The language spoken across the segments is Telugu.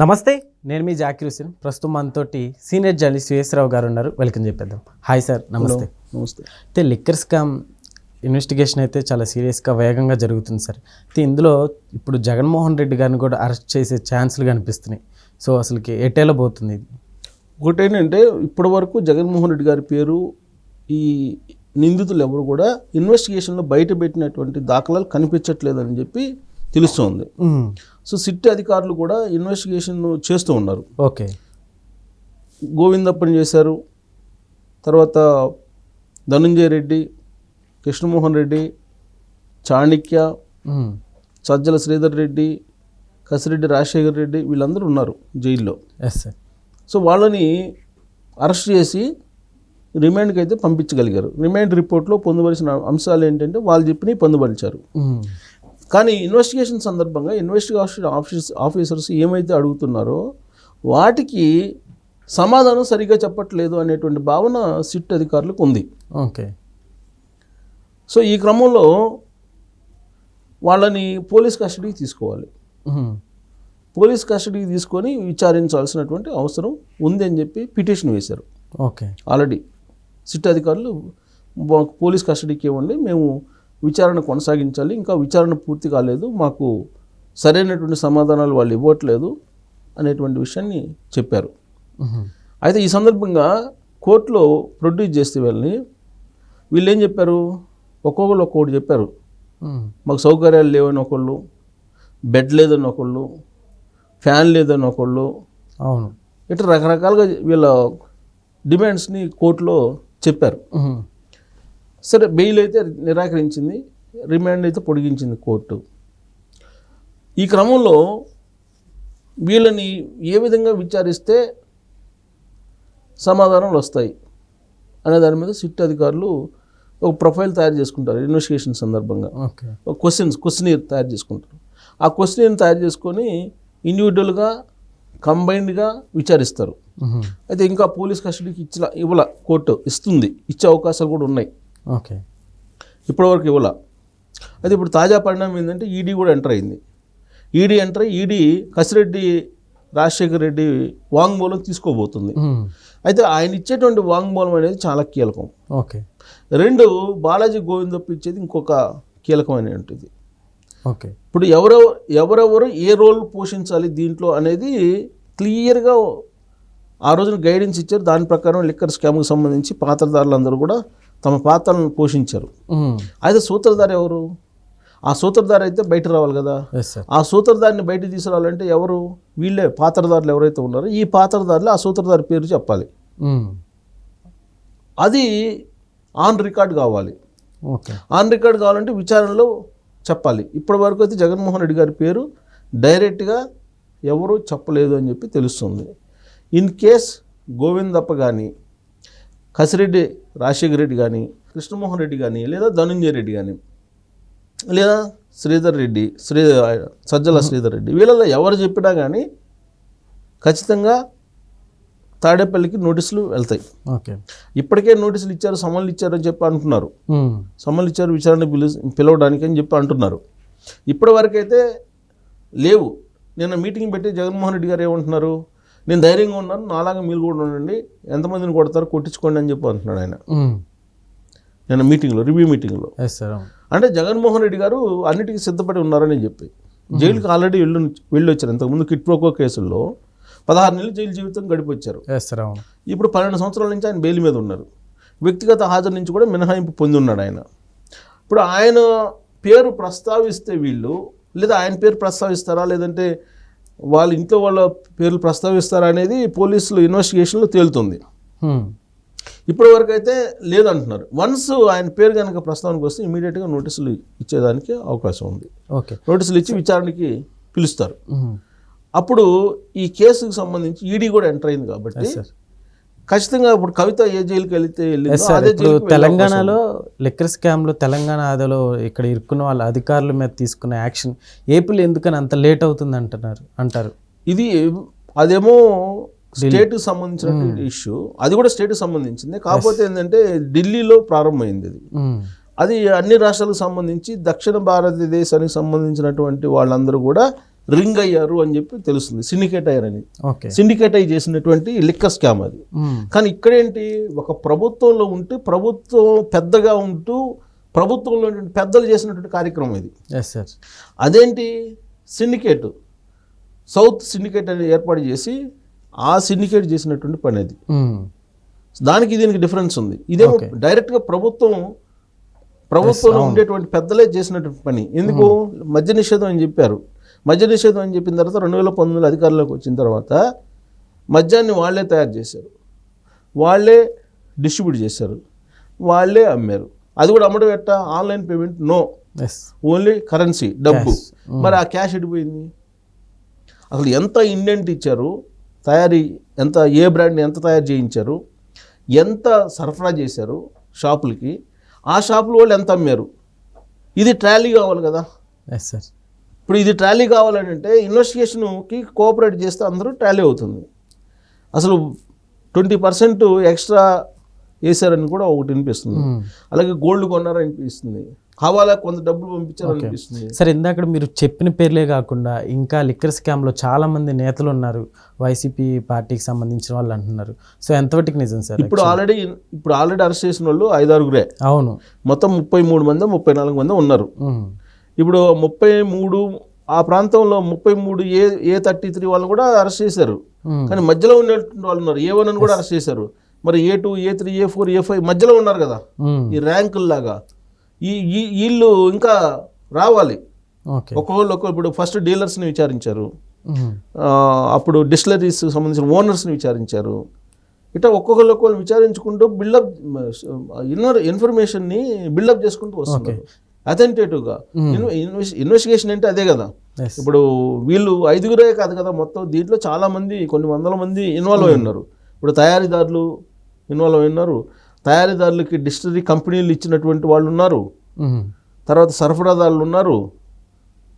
నమస్తే నేను మీ జాకిర్ హుసేన్ ప్రస్తుతం మనతోటి సీనియర్ జర్నలిస్ట్ సుయేశ్వరరావు గారు ఉన్నారు. వెల్కమ్ చెప్పేద్దాం. హాయ్ సార్ నమస్తే. నమస్తే. అయితే లిక్కర్ స్కామ్ ఇన్వెస్టిగేషన్ అయితే చాలా సీరియస్గా వేగంగా జరుగుతుంది సార్. అయితే ఇందులో ఇప్పుడు జగన్మోహన్ రెడ్డి గారిని కూడా అరెస్ట్ చేసే ఛాన్సులు కనిపిస్తున్నాయి. సో అసలుకి ఎటేలా పోతుంది ఇది? ఒకటి ఏంటంటే ఇప్పటి వరకు జగన్మోహన్ రెడ్డి గారి పేరు ఈ నిందితులు ఎవరు కూడా ఇన్వెస్టిగేషన్లో బయట పెట్టినటువంటి దాఖలాలు కనిపించట్లేదని చెప్పి తెలుస్తోంది. సో సిట్ అధికారులు కూడా ఇన్వెస్టిగేషన్ చేస్తూ ఉన్నారు. ఓకే. గోవిందప్పని చేశారు. తర్వాత ధనుంజయ రెడ్డి కృష్ణమోహన్ రెడ్డి చాణిక్య. సజ్జల శ్రీధర్ రెడ్డి కసిరెడ్డి రాజశేఖర్ రెడ్డి వీళ్ళందరూ ఉన్నారు జైల్లో. ఎస్ సో వాళ్ళని అరెస్ట్ చేసి రిమాండ్కి అయితే పంపించగలిగారు. రిమాండ్ రిపోర్ట్లో పొందుపరిచిన అంశాలు ఏంటంటే వాళ్ళు చెప్పినవి పొందుపరిచారు. కానీ ఇన్వెస్టిగేషన్ సందర్భంగా ఇన్వెస్టిగేషన్ ఆఫీస్ ఆఫీసర్స్ ఏమైతే అడుగుతున్నారో వాటికి సమాధానం సరిగ్గా చెప్పట్లేదు అనేటువంటి భావన సిట్ అధికారులకు ఉంది. ఓకే. సో ఈ క్రమంలో వాళ్ళని పోలీస్ కస్టడీకి తీసుకోవాలి. పోలీస్ కస్టడీకి తీసుకొని విచారించాల్సినటువంటి అవసరం ఉంది అని చెప్పి పిటిషన్ వేశారు. ఓకే. ఆల్రెడీ సిట్ అధికారులు పోలీస్ కస్టడీకి ఇవ్వండి మేము విచారణ కొనసాగించాలి. ఇంకా విచారణ పూర్తి కాలేదు. మాకు సరైనటువంటి సమాధానాలు వాళ్ళు ఇవ్వట్లేదు అనేటువంటి విషయాన్ని చెప్పారు. అయితే ఈ సందర్భంగా కోర్టులో ప్రొడ్యూస్ చేస్తే వీళ్ళని వీళ్ళు ఏం చెప్పారు? ఒక్కొక్కరు ఒక్కొక్కటి చెప్పారు. మాకు సౌకర్యాలు లేవని ఒకళ్ళు బెడ్ లేదని ఒకళ్ళు ఫ్యాన్ లేదని ఒకళ్ళు. అవును. ఇట్లా రకరకాలుగా వీళ్ళ డిమాండ్స్ని కోర్టులో చెప్పారు. సరే బెయిల్ అయితే నిరాకరించింది రిమాండ్ అయితే పొడిగించింది కోర్టు. ఈ క్రమంలో వీళ్ళని ఏ విధంగా విచారిస్తే సమాధానాలు వస్తాయి అనే దాని మీద సిట్ అధికారులు ఒక ప్రొఫైల్ తయారు చేసుకుంటారు ఇన్వెస్టిగేషన్ సందర్భంగా. క్వశ్చన్స్ క్వశ్చనీర్ తయారు చేసుకుంటారు. ఆ క్వశ్చనీర్ తయారు చేసుకొని ఇండివిజువల్గా కంబైన్డ్గా విచారిస్తారు. అయితే ఇంకా పోలీస్ కస్టడీకి ఇచ్చిన ఇవ్వాల కోర్టు ఇస్తుంది ఇచ్చే అవకాశాలు కూడా ఉన్నాయి. ఓకే. ఇప్పటివరకు ఇవ్వాల. అయితే ఇప్పుడు తాజా పరిణామం ఏంటంటే ఈడీ కూడా ఎంటర్ అయింది. ఈడీ ఎంటర్ అయ్యి ఈడీ కసిరెడ్డి రాజశేఖర్ రెడ్డి వాంగ్మూలం తీసుకోబోతుంది. అయితే ఆయన ఇచ్చేటువంటి వాంగ్మూలం అనేది చాలా కీలకం. ఓకే. రెండు బాలాజీ గోవిందప్ప ఇచ్చేది ఇంకొక కీలకమైనటువంటిది. ఓకే. ఇప్పుడు ఎవరెవరు ఎవరెవరు ఏ రోల్ పోషించాలి దీంట్లో అనేది క్లియర్గా ఆ రోజున గైడెన్స్ ఇచ్చారు. దాని ప్రకారం లిక్కర్ స్కామ్కి సంబంధించి పాత్రదారులందరూ కూడా తమ పాత్రలను పోషించారు. అయితే సూత్రధారి ఎవరు? ఆ సూత్రధారి అయితే బయట రావాలి కదా. ఆ సూత్రధారిని బయట తీసుకురావాలంటే ఎవరు? వీళ్ళే పాత్రదారులు ఎవరైతే ఉన్నారో ఈ పాత్రదారులు ఆ సూత్రధారి పేరు చెప్పాలి. అది ఆన్ రికార్డ్ కావాలి. ఆన్ రికార్డ్ కావాలంటే విచారణలో చెప్పాలి. ఇప్పటి వరకు అయితే జగన్మోహన్ రెడ్డి గారి పేరు డైరెక్ట్గా ఎవరు చెప్పలేదు అని చెప్పి తెలుస్తుంది. ఇన్ కేస్ గోవిందప్ప కానీ కసిరెడ్డి రాజశేఖర రెడ్డి కానీ కృష్ణమోహన్ రెడ్డి కానీ లేదా ధనుంజయ రెడ్డి కానీ లేదా శ్రీధర్ రెడ్డి శ్రీ సజ్జల శ్రీధర్ రెడ్డి వీళ్ళలో ఎవరు చెప్పినా కానీ ఖచ్చితంగా తాడేపల్లికి నోటీసులు వెళ్తాయి. ఓకే. ఇప్పటికే నోటీసులు ఇచ్చారు సమన్లు ఇచ్చారు అని చెప్పి అంటున్నారు. మ్మ్. సమ్మలు ఇచ్చారు విచారణ పిలు పిలవడానికి అని చెప్పి అంటున్నారు. ఇప్పటి వరకు అయితే లేవు. నిన్న మీటింగ్ పెట్టి జగన్మోహన్ రెడ్డి గారు ఏమంటున్నారు? నేను ధైర్యంగా ఉన్నాను నాలాగా మీరు కూడా ఉండండి ఎంతమందిని కొడతారో కొట్టించుకోండి అని చెప్పి అంటున్నాడు ఆయన. నిన్న మీటింగ్లో రివ్యూ మీటింగ్లో. అంటే జగన్మోహన్ రెడ్డి గారు అన్నిటికీ సిద్ధపడి ఉన్నారని చెప్పి. జైలుకి ఆల్రెడీ వెళ్ళి వెళ్ళి వచ్చారు ఇంతకుముందు కిట్ ప్రోకో కేసుల్లో పదహారు నెలలు జైలు జీవితం గడిపి వచ్చారు ఎస్ సార్ అవును. ఇప్పుడు పన్నెండు సంవత్సరాల నుంచి ఆయన బెయిల్ మీద ఉన్నారు. వ్యక్తిగత హాజరు నుంచి కూడా మినహాయింపు పొంది ఉన్నాడు ఆయన. ఇప్పుడు ఆయన పేరు ప్రస్తావిస్తే వీళ్ళు లేదా ఆయన పేరు ప్రస్తావిస్తారా లేదంటే వాళ్ళ ఇంట్లో వాళ్ళ పేర్లు ప్రస్తావిస్తారా అనేది పోలీసులు ఇన్వెస్టిగేషన్లో తేలుతుంది. ఇప్పటి వరకు అయితే లేదంటున్నారు. వన్స్ ఆయన పేరు కనుక ప్రస్తావనకు వస్తే ఇమీడియట్గా నోటీసులు ఇచ్చేదానికి అవకాశం ఉంది. ఓకే. నోటీసులు ఇచ్చి విచారణకి పిలుస్తారు. అప్పుడు ఈ కేసుకు సంబంధించి ఈడీ కూడా ఎంటర్ అయింది కాబట్టి సార్ ఖచ్చితంగా ఇప్పుడు కవిత ఏ జైలుకి వెళితే ఇప్పుడు తెలంగాణలో లిక్కర్ స్కామ్లో తెలంగాణ ఆదలో ఇక్కడ ఇరుక్కున్న వాళ్ళ అధికారుల మీద తీసుకున్న యాక్షన్ ఏపీలో ఎందుకని అంత లేట్ అవుతుంది అంటున్నారు అంటారు. ఇది అదేమో స్టేట్కి సంబంధించిన ఇష్యూ అది కూడా స్టేట్కి సంబంధించింది. కాకపోతే ఏంటంటే ఢిల్లీలో ప్రారంభమైంది అది. మ్మ్. అది అన్ని రాష్ట్రాలకు సంబంధించి దక్షిణ భారతదేశానికి సంబంధించినటువంటి వాళ్ళందరూ కూడా రింగ్ అయ్యారు అని చెప్పి తెలుస్తుంది. సిండికేట్ అయ్యారని. ఓకే. సిండికేట్ అయ్యి చేసినటువంటి లిక్కర్ స్కామ్ అది. కానీ ఇక్కడేంటి? ఒక ప్రభుత్వంలో ఉంటే ప్రభుత్వం పెద్దగా ఉంటూ ప్రభుత్వంలో పెద్దలు చేసినటువంటి కార్యక్రమం ఇది. అదేంటి? సిండికేట్. సౌత్ సిండికేట్ అనేది ఏర్పాటు చేసి ఆ సిండికేట్ చేసినటువంటి పని అది. దానికి దీనికి డిఫరెన్స్ ఉంది. ఇదేమో Okay. డైరెక్ట్గా ప్రభుత్వం ప్రభుత్వంలో ఉండేటువంటి పెద్దలే చేసినటువంటి పని. ఎందుకు? మద్య నిషేధం అని చెప్పారు. మద్య నిషేధం అని చెప్పిన తర్వాత రెండు వేల పంతొమ్మిదిలో అధికారంలోకి వచ్చిన తర్వాత మద్యాన్ని వాళ్ళే తయారు చేశారు. వాళ్ళే డిస్ట్రిబ్యూట్ చేశారు. వాళ్ళే అమ్మారు. అది కూడా అమ్మడం ఎట్టా? Online payment no. Yes only currency డబ్బు. Mm. మరి ఆ క్యాష్ ఎడిపోయింది? అసలు ఎంత ఇండెంట్ ఇచ్చారు? తయారీ ఎంత ఏ బ్రాండ్ని ఎంత తయారు చేయించారు? ఎంత సరఫరా చేశారు షాపులకి? ఆ షాపుల వాళ్ళు ఎంత అమ్మారు? ఇది ట్రాలీ కావాలి కదా? ఎస్ సార్ ఇప్పుడు ఇది ట్రాలీ కావాలంటే ఇన్వెస్టిగేషన్కి కోఆపరేట్ చేస్తే అందరూ ట్రాలీ అవుతుంది. అసలు ట్వంటీ పర్సెంట్ ఎక్స్ట్రా వేశారని కూడా ఒకటి అనిపిస్తుంది మ్మ్. అలాగే గోల్డ్ కొన్నారనిపిస్తుంది హవాలా కొంత డబ్బులు పంపించారనిపిస్తుంది సార్ ఇందాక మీరు చెప్పిన పేర్లే కాకుండా ఇంకా లిక్కర్ స్కామ్లో చాలా మంది నేతలు ఉన్నారు. వైసీపీ పార్టీకి సంబంధించిన వాళ్ళు అంటున్నారు. సో ఎంతవరకు నిజం సార్ ఇప్పుడు ఆల్రెడీ ఇప్పుడు ఆల్రెడీ అరెస్ట్ చేసిన వాళ్ళు ఐదారుగురే. అవును. మొత్తం ముప్పై మూడు మంది ముప్పై నాలుగు మంది ఉన్నారు. ఇప్పుడు ముప్పై మూడు ఆ ప్రాంతంలో ముప్పై మూడు ఏ ఏ థర్టీ త్రీ వాళ్ళు కూడా అరెస్ట్ చేశారు. మ్మ్. కానీ మధ్యలో ఉన్నటువంటి వాళ్ళు ఉన్నారు. ఏ వన్ అని కూడా అరెస్ట్ చేశారు. మరి A two A three A four A five మధ్యలో ఉన్నారు కదా. మ్మ్. ఈ ర్యాంకుల్లాగా ఈ వీళ్ళు ఇంకా రావాలి. ఒక్కొక్కళ్ళు ఒక్కొక్క ఇప్పుడు ఫస్ట్ డీలర్స్ని విచారించారు. ఆ, అప్పుడు డిస్టిలరీస్ సంబంధించిన ఓనర్స్ని విచారించారు. ఇట్లా ఒక్కొక్కరు ఒక్కొక్కరు విచారించుకుంటూ బిల్డప్ ఇన్నర్ ఇన్ఫర్మేషన్ని బిల్డప్ చేసుకుంటూ వస్తున్నారు. అథెంటేటివ్గా. ఇన్వెస్టిగేషన్ అంటే అదే కదా. ఇప్పుడు వీళ్ళు ఐదుగురే కాదు కదా మొత్తం. దీంట్లో చాలా మంది కొన్ని వందల మంది ఇన్వాల్వ్ అయి ఉన్నారు. ఇప్పుడు తయారీదారులు ఇన్వాల్వ్ అయి ఉన్నారు. తయారీదారులకి డిస్టిలరీ కంపెనీలు ఇచ్చినటువంటి వాళ్ళు ఉన్నారు. తర్వాత సరఫరాదారులు ఉన్నారు.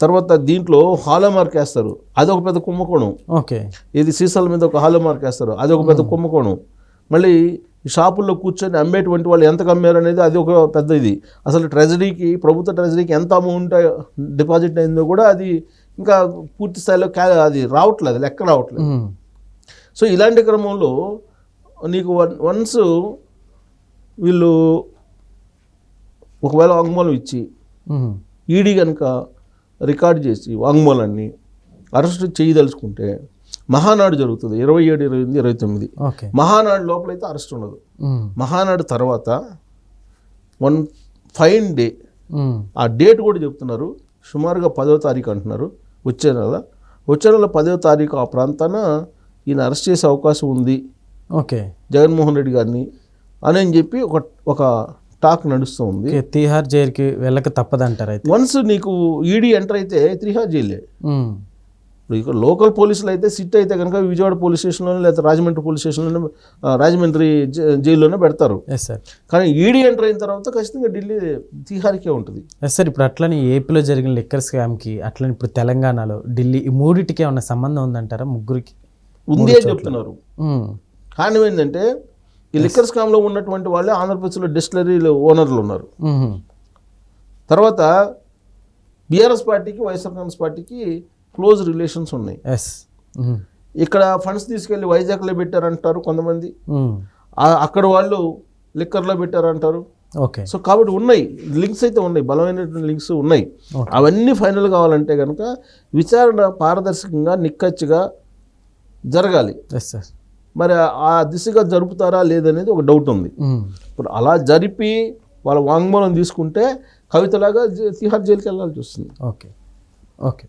తర్వాత దీంట్లో హాలో మార్క్ వేస్తారు. అదొక పెద్ద కుంభకోణం. ఓకే. ఇది సీసాల మీద ఒక హాలో మార్క్ వేస్తారు. అది ఒక పెద్ద కుంభకోణం. మళ్ళీ షాపుల్లో కూర్చొని అమ్మేటువంటి వాళ్ళు ఎంతకు అమ్మారు అనేది అది ఒక పెద్ద ఇది అసలు ట్రెజరీకి ప్రభుత్వ ట్రెజరీకి ఎంత అమౌంట్ డిపాజిట్ అయిందో కూడా అది ఇంకా పూర్తి స్థాయిలో క్యా అది రావట్లేదు లెక్క రావట్లేదు. సో ఇలాంటి క్రమంలో నీకు వన్ వన్స్ వీళ్ళు ఒకవేళ వాంగ్మూలం ఇచ్చి. ఈడీ కనుక రికార్డ్ చేసి వాంగ్మూలాన్ని అరెస్ట్ చేయదలుచుకుంటే మహానాడు జరుగుతుంది. ఇరవై ఏడు ఇరవై ఎనిమిది ఇరవై తొమ్మిది. ఓకే. మహానాడు లోపలైతే అరెస్ట్ ఉండదు. మహానాడు తర్వాత వన్ ఫైన్ డే. ఆ డేట్ కూడా చెప్తున్నారు. సుమారుగా పదవ తారీఖు అంటున్నారు. వచ్చే నెల వచ్చే నెల పదవ తారీఖు ఆ ప్రాంతాన ఈయన అరెస్ట్ చేసే అవకాశం ఉంది. ఓకే. జగన్మోహన్ రెడ్డి గారిని అని అని చెప్పి ఒక ఒక టాక్ నడుస్తూ ఉంది. తీహార్ జైలుకి వెళ్ళక తప్పదంటారు అయితే. వన్స్ నీకు ఈడీ ఎంటర్ అయితే త్రిహార్ జైలే. ఇప్పుడు ఇక లోకల్ పోలీసులు అయితే సిట్ అయితే కనుక విజయవాడ పోలీస్ స్టేషన్లోనే లేదా రాజమండ్రి పోలీస్ స్టేషన్లోనే రాజమండ్రి జైల్లోనే పెడతారు. ఎస్ సార్ కానీ ఈడీ ఎంటర్ అయిన తర్వాత ఖచ్చితంగా ఢిల్లీ తిహార్కే ఉంటుంది. ఎస్ సార్ ఇప్పుడు అట్లనే ఏపీలో జరిగిన లిక్కర్ స్కామ్కి అట్లనే ఇప్పుడు తెలంగాణలో ఢిల్లీ ఈ మూడిటికి ఏమన్నా సంబంధం ఉందంటారా ముగ్గురికి? ఉంది అని చెప్తున్నారు. మ్మ్. కారణం ఏంటంటే ఈ లిక్కర్ స్కామ్లో ఉన్నటువంటి వాళ్ళే ఆంధ్రప్రదేశ్లో డిస్టిలరీలు ఓనర్లు ఉన్నారు. మ్మ్. తర్వాత బీఆర్ఎస్ పార్టీకి వైఎస్ఆర్ కాంగ్రెస్ పార్టీకి క్లోజ్ రిలేషన్స్ ఉన్నాయి. Yes hmm. ఇక్కడ ఫండ్స్ తీసుకెళ్ళి వైజాగ్లో పెట్టారంటారు కొంతమంది. ఆ- అక్కడ వాళ్ళు లిక్కర్లో పెట్టారంటారు. ఓకే సో కాబట్టి ఉన్నాయి. లింక్స్ అయితే ఉన్నాయి. బలమైనటువంటి లింక్స్ ఉన్నాయి. అవన్నీ ఫైనల్ కావాలంటే కనుక విచారణ పారదర్శకంగా నిక్కచ్చిగా జరగాలి. మరి ఆ దిశగా జరుపుతారా లేదనేది ఒక డౌట్ ఉంది. మ్మ్. ఇప్పుడు అలా జరిపి వాళ్ళ వాంగ్మూలం తీసుకుంటే కవితలాగా తిహార్ జైలుకి వెళ్ళాల్సి వస్తుంది. Okay okay